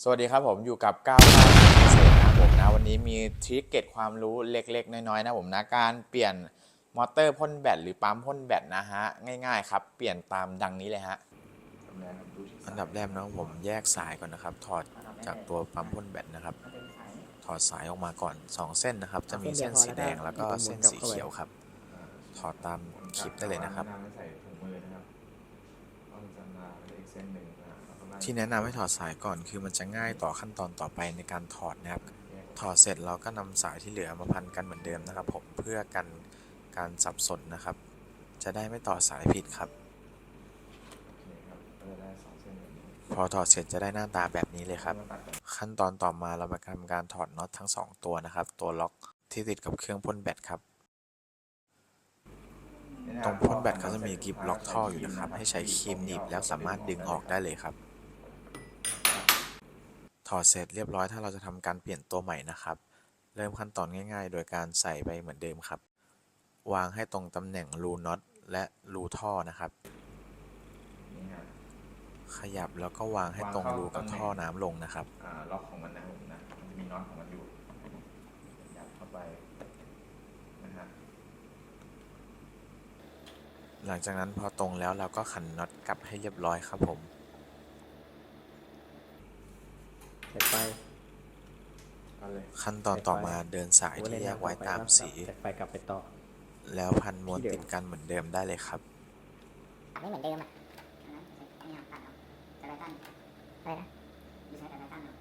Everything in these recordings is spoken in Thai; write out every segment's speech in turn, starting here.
สวัสดีครับผมอยู่กับก้าวก้าวเกษตรนะครับผมนะวันนี้มีทริคเก็ตความรู้เล็ก ๆ น้อยๆนะผมนะการเปลี่ยนมอเตอร์พ่นแบตหรือปั๊มพ่นแบตนะฮะง่ายๆครับเปลี่ยนตามดังนี้เลยฮะอันดับแรกนะผมแยกสายก่อนนะครับ ถอดจากตัวปั๊มพ่นแบตนะครับ ถอดสายออกมาก่อนสองเส้นนะครับ จะมีเส้นสีแดงแล้วก็เส้นสีเขียวครับ ถอดตามคลิปได้เลยนะครับใส่ถุงมือนะครับต้องจำนาเป็นอีกเส้นหนึ่งนะแล้วก็ไล่ ที่แนะนำให้ถอดสายก่อนคือมันจะง่ายต่อขั้นตอนต่อไปในการถอดนะครับ ถอดเสร็จเราก็นำสายที่เหลือมาพันกันเหมือนเดิมนะครับ ผมเพื่อกันการสับสนนะครับ จะได้ไม่ต่อสายผิดครับโอเคครับก็จะได้สองเส้นแบบนี้พอถอดเสร็จจะได้หน้าตาแบบนี้เลยครับแล้วตัดกันขั้นตอนต่อมาเรามาทำการถอดน็อตทั้งสองตัวนะครับ ตัวล็อกที่ติดกับเครื่องพ่นแบตครับตรงพ่นแบตเขาจะมีกิบล็อกท่ออยู่นะครับ ให้ใช้ครีมหนีบแล้วสามารถดึงออกได้เลยครับ ถอดเสร็จเรียบร้อยถ้าเราจะทำการเปลี่ยนตัวใหม่นะครับ เริ่มขั้นตอนง่าย ๆ โดยการใส่ไปเหมือนเดิมครับ วางให้ตรงตำแหน่งรูน็อตและรูท่อนะครับนี่ฮะขยับแล้วก็วางให้ตรงรูกับท่อน้ำลงนะครับอ่าล็อกของมันนะผมนะมันจะมีน็อตของมันอยู่ยัดเข้าไปนะฮะหลังจากนั้นพอตรงแล้วเราก็ขันน็อตกลับให้เรียบร้อยครับผม เสร็จไปเอาเลยขั้นตอนต่อมาเดินสายที่แยกไว้ตามสี เสร็จไปกลับไปต่อ แล้วพันม้วนติดกันเหมือนเดิมได้เลยครับ ไม่เหมือนเดิมอะอันนั้นอันนี้ตัดเอาจะไรตั้นอะไรนะดูใช้แต่ไรตั้นเอาเนี่ย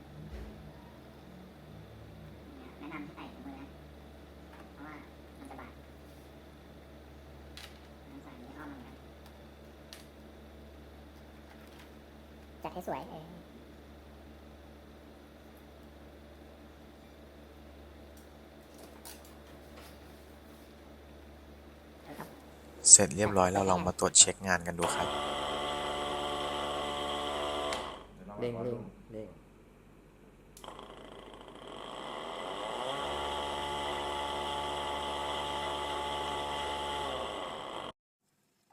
แนะนำให้ใส่ถุงมือนะเพราะว่ามันจะบาดงั้นใส่ยี่ห้อมันกันจัดให้สวยเออ เสร็จเรียบร้อยเราลองมาตรวจเช็คงานกันดูครับดี๋ยวลอเด้งอาเด้งดูเด้ง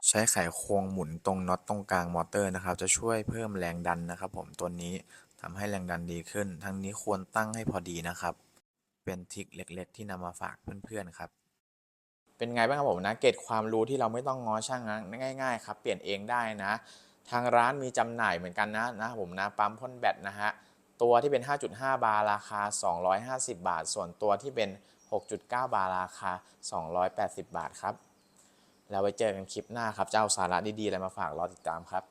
ใช้ไขควงหมุนตรงน็อตตรงกลางมอเตอร์นะครับ จะช่วยเพิ่มแรงดันนะครับ ผมตัวนี้ทำให้แรงดันดีขึ้น ทั้งนี้ควรตั้งให้พอดีนะครับ เป็นทริคเล็ก ๆ ที่นำมาฝากเพื่อนๆครับ เป็นไงบ้างครับผมนะ เกร็ดความรู้ที่เราไม่ต้องง้อช่างนะง่ายๆครับ เปลี่ยนเองได้นะ ทางร้านมีจำหน่ายเหมือนกันนะนะผมนะ ปั๊มพ่นแบตนะฮะ ตัวที่เป็น 5.5 บาร์ราคา 250 บาท ส่วนตัวที่เป็น 6.9 บาร์ราคา 280 บาทครับ แล้วไว้เจอกันคลิปหน้าครับจะเอาสาระดีๆอะไรมาฝากรอติดตามครับ